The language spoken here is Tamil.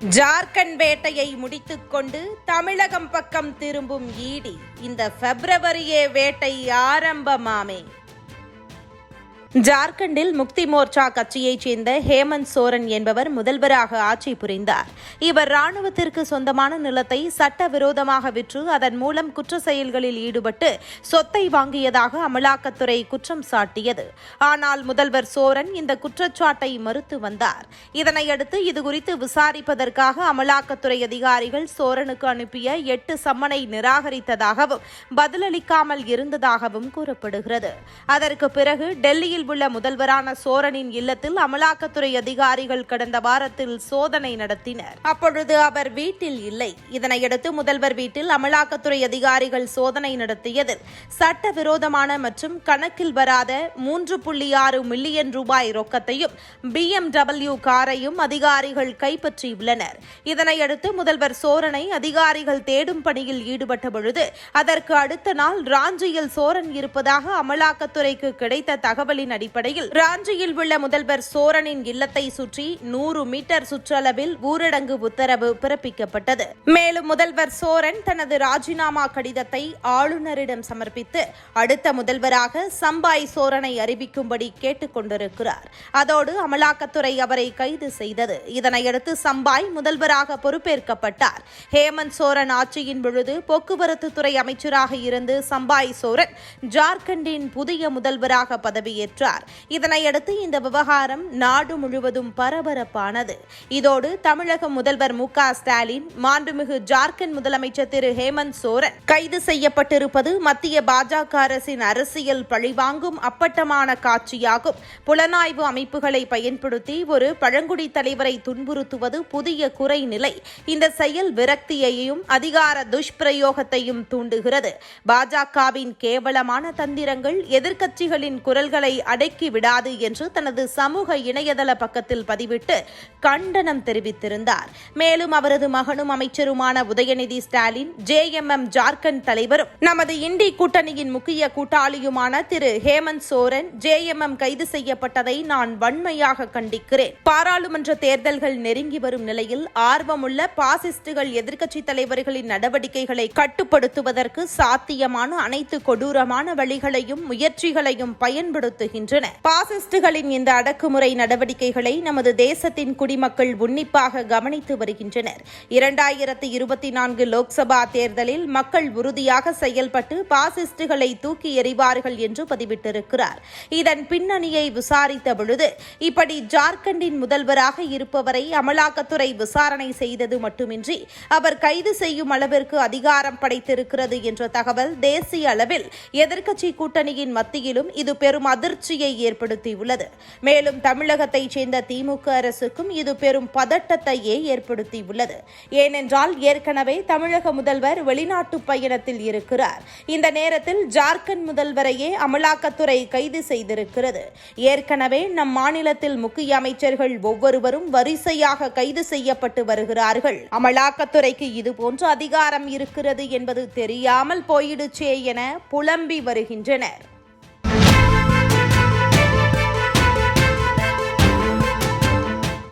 ஜார்க்கண்ட் வேட்டையை முடித்துக்கொண்டு தமிழகம் பக்கம் திரும்பும் ஈடி. இந்த பிப்ரவரியே வேட்டை ஆரம்பமாமே. ஜார்க்கண்டில் முக்தி மோர்ச்சா கட்சியைச் சேர்ந்த ஹேமந்த் சோரன் என்பவர் முதல்வராக ஆட்சி புரிந்தார். இவர் ராணுவத்திற்கு சொந்தமான நிலத்தை சட்டவிரோதமாக விற்று அதன் மூலம் குற்ற செயல்களில் ஈடுபட்டு சொத்தை வாங்கியதாக அமலாக்கத்துறை குற்றம் சாட்டியது. ஆனால் முதல்வர் சோரன் இந்த குற்றச்சாட்டை மறுத்து வந்தார். இதனையடுத்து இதுகுறித்து விசாரிப்பதற்காக அமலாக்கத்துறை அதிகாரிகள் சோரனுக்கு அனுப்பிய எட்டு சம்மனை நிராகரித்ததாகவும் பதிலளிக்காமல் இருந்ததாகவும் கூறப்படுகிறது. அதற்கு பிறகு டெல்லியில் உள்ள முதல்வரான சோரனின் இல்லத்தில் அமலாக்கத்துறை அதிகாரிகள் கடந்த வாரத்தில் சோதனை நடத்தினர். அப்பொழுது அவர் வீட்டில் இல்லை. இதனையடுத்து முதல்வர் வீட்டில் அமலாக்கத்துறை அதிகாரிகள் சோதனை நடத்தியதில் சட்டவிரோதமான மற்றும் கணக்கில் வராத மூன்று புள்ளி ஆறு மில்லியன் ரூபாய் ரொக்கத்தையும் பிஎம்டபிள்யூ காரையும் அதிகாரிகள் கைப்பற்றியுள்ளனர். இதனையடுத்து முதல்வர் சோரனை அதிகாரிகள் தேடும் பணியில் ஈடுபட்ட பொழுது அதற்கு அடுத்த நாள் ராஞ்சியில் சோரன் இருப்பதாக அமலாக்கத்துறைக்கு கிடைத்த தகவலின் தகவலின் அடிப்படையில் ராஞ்சியில் உள்ள முதல்வர் சோரனின் இல்லத்தை சுற்றி நூறு மீட்டர் சுற்றளவில் ஊரடங்கு உத்தரவு பிறப்பிக்கப்பட்டது. மேலும் முதல்வர் சோரன் தனது ராஜினாமா கடிதத்தை ஆளுநரிடம் சமர்ப்பித்து அடுத்த முதல்வராக சம்பாய் சோரனை அறிவிக்கும்படி கேட்டுக் கொண்டிருக்கிறார். அதோடு அமலாக்கத்துறை அவரை கைது செய்தது. இதனையடுத்து சம்பாய் முதல்வராக பொறுப்பேற்கப்பட்டார். ஹேமந்த் சோரன் ஆட்சியின் பொழுது போக்குவரத்து துறை அமைச்சராக இருந்து சம்பாய் சோரன் ஜார்க்கண்டின் புதிய முதல்வராக பதவியேற்றார் இதனையடுத்து இந்த விவகாரம் நாடு முழுவதும் பரபரப்பானது. இதோடு தமிழக முதல்வர் மு ஸ்டாலின் மாண்புமிகு ஜார்க்கண்ட் முதலமைச்சர் திரு ஹேமந்த் சோரன் கைது செய்யப்பட்டிருப்பது மத்திய பாஜக அரசின் அரசியல் பழிவாங்கும் அப்பட்டமான காட்சியாகும். புலனாய்வு அமைப்புகளை பயன்படுத்தி ஒரு பழங்குடி தலைவரை துன்புறுத்துவது புதிய குறைநிலை. இந்த செயல் விரக்தியையும் அதிகார துஷ்பிரயோகத்தையும் தூண்டுகிறது. பாஜகவின் கேவலமான தந்திரங்கள் எதிர்க்கட்சிகளின் குரல்களை அடக்கி விடாது என்று தனது சமூக இணையதள பக்கத்தில் பதிவிட்டு கண்டனம் தெரிவித்திருந்தார். மேலும் அவரது மகனும் அமைச்சருமான Udhayanidhi Stalin J M M Jharkhand தலைவரும் நமது இண்டி கூட்டணியின் முக்கிய கூட்டாளியுமான திரு ஹேமந்த் சோரன் ஜேஎம்எம் கைது செய்யப்பட்டதை நான் வன்மையாக கண்டிக்கிறேன். பாராளுமன்ற தேர்தல்கள் நெருங்கி வரும் நிலையில் ஆர்வமுள்ள பாசிஸ்டுகள் எதிர்க்கட்சி தலைவர்களின் நடவடிக்கைகளை கட்டுப்படுத்துவதற்கு சாத்தியமான அனைத்து கொடூரமான வழிகளையும் முயற்சிகளையும் பயன்படுத்துகின்றன வருகின்றன. பாசிஸ்டுகளின் இந்த அடக்குமுறை நடவடிக்கைகளை நமது தேசத்தின் குடிமக்கள் உன்னிப்பாக கவனித்து வருகின்றனர். இரண்டாயிரத்து இருபத்தி நான்கு லோக்சபா தேர்தலில் மக்கள் உறுதியாக செயல்பட்டு பாசிஸ்டுகளை தூக்கி எறிவார்கள் என்று பதிவிட்டிருக்கிறார். இதன் பின்னணியை விசாரித்த பொழுது இப்படி ஜார்க்கண்டின் முதல்வராக இருப்பவரை அமலாக்கத்துறை விசாரணை செய்தது மட்டுமின்றி அவர் கைது செய்யும் அளவிற்கு அதிகாரம் படைத்திருக்கிறது என்ற தகவல் தேசிய அளவில் எதிர்க்கட்சி கூட்டணியின் மத்தியிலும் இது பெரும் அதிர்ச்சி அதிர்ச்சியை ஏற்படுத்தியுள்ளது. மேலும் தமிழகத்தைச் சேர்ந்த திமுக அரசுக்கும் இது பெரும் பதட்டத்தையே ஏற்படுத்தியுள்ளது. ஏனென்றால் ஏற்கனவே தமிழக முதல்வர் வெளிநாட்டு பயணத்தில் இருக்கிறார். இந்த நேரத்தில் ஜார்க்கண்ட் முதல்வரையே அமலாக்கத்துறை கைது செய்திருக்கிறது. ஏற்கனவே நம் மாநிலத்தில் முக்கிய அமைச்சர்கள் ஒவ்வொருவரும் வரிசையாக கைது செய்யப்பட்டு வருகிறார்கள். அமலாக்கத்துறைக்கு இதுபோன்ற அதிகாரம் இருக்கிறது என்பது தெரியாமல் போயிடுச்சே என புலம்பி வருகின்றனர்.